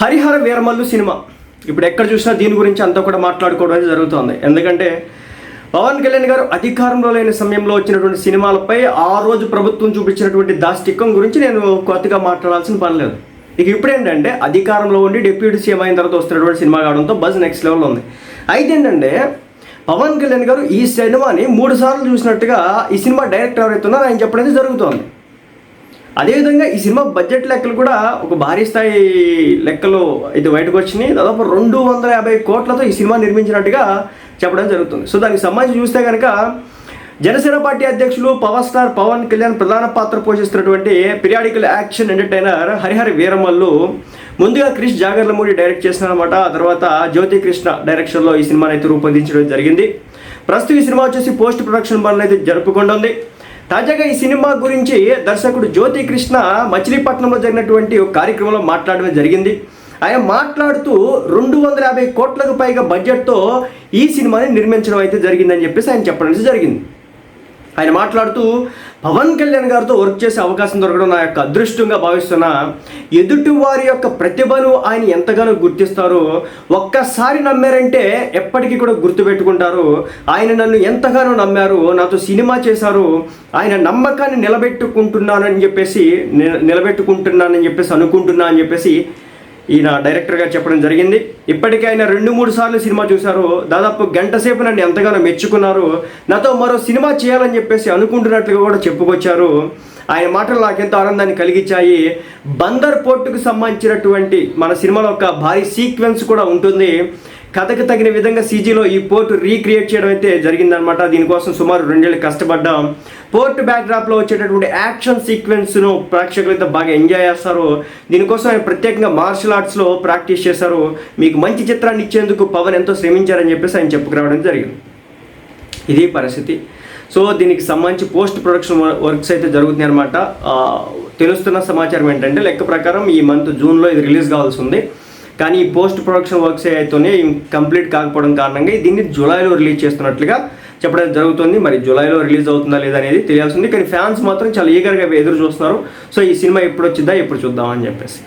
Harihara Veeramallu cinema. ఇప్పుడు ఎక్కడ చూసినా దీని గురించి అంతా కూడా మాట్లాడుకోవడం అనేది జరుగుతుంది. ఎందుకంటే పవన్ కళ్యాణ్ గారు అధికారంలో లేని సమయంలో వచ్చినటువంటి సినిమాలపై ఆ రోజు ప్రభుత్వం చూపించినటువంటి దాష్టికం గురించి నేను కొత్తగా మాట్లాడాల్సిన పని లేదు. ఇక ఇప్పుడు ఏంటంటే అధికారంలో ఉండి డిప్యూటీ సీఎం అయిన తర్వాత వస్తున్నటువంటి సినిమా కావడంతో బజ్ నెక్స్ట్ లెవెల్లో ఉంది. అయితే ఏంటంటే పవన్ కళ్యాణ్ గారు ఈ సినిమాని మూడు సార్లు చూసినట్టుగా ఈ సినిమా డైరెక్టర్ ఎవరైతే ఉన్నారో ఆయన చెప్పడం అనేది జరుగుతోంది. అదేవిధంగా ఈ సినిమా బడ్జెట్ లెక్కలు కూడా ఒక భారీ స్థాయి లెక్కలు అయితే బయటకు వచ్చినాయి దాదాపు రెండు వందల యాభై కోట్లతో ఈ సినిమా నిర్మించినట్టుగా చెప్పడం జరుగుతుంది. సో దానికి సంబంధించి చూస్తే కనుక జనసేన పార్టీ అధ్యక్షులు పవర్ స్టార్ పవన్ కళ్యాణ్ ప్రధాన పాత్ర పోషిస్తున్నటువంటి periodical action entertainer Harihara Veeramallu ముందుగా క్రిష్ జాగర్లమూడి డైరెక్ట్ చేసినారనమాట ఆ తర్వాత జ్యోతి కృష్ణ డైరెక్షన్లో ఈ సినిమాని అయితే రూపొందించడం జరిగింది. ప్రస్తుతం ఈ సినిమా వచ్చేసి పోస్ట్ ప్రొడక్షన్ పనులు అయితే జరుపుకుంటుంది. తాజాగా ఈ సినిమా గురించి దర్శకుడు జ్యోతి కృష్ణ మచిలీపట్నంలో జరిగినటువంటి ఒక కార్యక్రమంలో మాట్లాడడం జరిగింది. ఆయన మాట్లాడుతూ రెండు వందల యాభై కోట్లకు పైగా బడ్జెట్తో ఈ సినిమాని నిర్మించడం అయితే జరిగిందని చెప్పేసి ఆయన చెప్పడం జరిగింది. ఆయన మాట్లాడుతూ పవన్ కళ్యాణ్ గారితో వర్క్ చేసే అవకాశం దొరకడం నా యొక్క అదృష్టంగా భావిస్తున్నా. ఎదుటి వారి యొక్క ప్రతిభను ఆయన ఎంతగానో గుర్తిస్తారో ఒక్కసారి నమ్మారంటే ఎప్పటికీ కూడా గుర్తుపెట్టుకుంటారు. ఆయన నన్ను ఎంతగానో నమ్మారు నాతో సినిమా చేశారు. ఆయన నమ్మకాన్ని నిలబెట్టుకుంటున్నానని చెప్పేసి ని- నిలబెట్టుకుంటున్నానని చెప్పేసి అనుకుంటున్నా అని చెప్పేసి ఈయన డైరెక్టర్గా చెప్పడం జరిగింది. ఇప్పటికే ఆయన రెండు మూడు సార్లు సినిమా చూశారు. దాదాపు గంట సేపు నన్ను ఎంతగానో మెచ్చుకున్నారు. నాతో మరో సినిమా చేయాలని చెప్పేసి అనుకుంటున్నట్లుగా కూడా చెప్పుకొచ్చారు. ఆయన మాటలు నాకెంతో ఆనందాన్ని కలిగించాయి. బందర్ పోర్టుకు సంబంధించినటువంటి మన సినిమాలో ఒక భారీ సీక్వెన్స్ కూడా ఉంటుంది. కథకు తగిన విధంగా సీజీలో ఈ పోర్టు రీక్రియేట్ చేయడం అయితే జరిగిందనమాట దీనికోసం సుమారు రెండేళ్ళు కష్టపడ్డాం. పోర్ట్ బ్యాక్డ్రాప్లో వచ్చేటటువంటి యాక్షన్ సీక్వెన్స్ను ప్రేక్షకులు అయితే బాగా ఎంజాయ్ చేస్తారు. దీనికోసం ఆయన ప్రత్యేకంగా మార్షల్ ఆర్ట్స్లో ప్రాక్టీస్ చేశారు. మీకు మంచి చిత్రాన్ని ఇచ్చేందుకు పవన్ ఎంతో శ్రమించారని చెప్పేసి ఆయన చెప్పుకురావడం జరిగింది. ఇది పరిస్థితి. సో దీనికి సంబంధించి పోస్ట్ ప్రొడక్షన్ వర్క్స్ అయితే జరుగుతున్నాయి అనమాట తెలుస్తున్న సమాచారం ఏంటంటే లెక్క ప్రకారం ఈ మంత్ జూన్లో ఇది రిలీజ్ కావాల్సి ఉంది కానీ ఈ పోస్ట్ ప్రొడక్షన్ వర్క్స్ అయితేనే కంప్లీట్ కాకపోవడం కారణంగా దీన్ని జూలైలో రిలీజ్ చేస్తున్నట్లుగా చెప్పడం జరుగుతుంది. మరి జూలైలో రిలీజ్ అవుతుందా లేదా అనేది తెలియాల్సింది. కానీ ఫ్యాన్స్ మాత్రం చాలా ఈగర్గా ఎదురు చూస్తున్నారు. సో ఈ సినిమా ఎప్పుడు వచ్చిందా ఎప్పుడు చూద్దామని చెప్పేసి.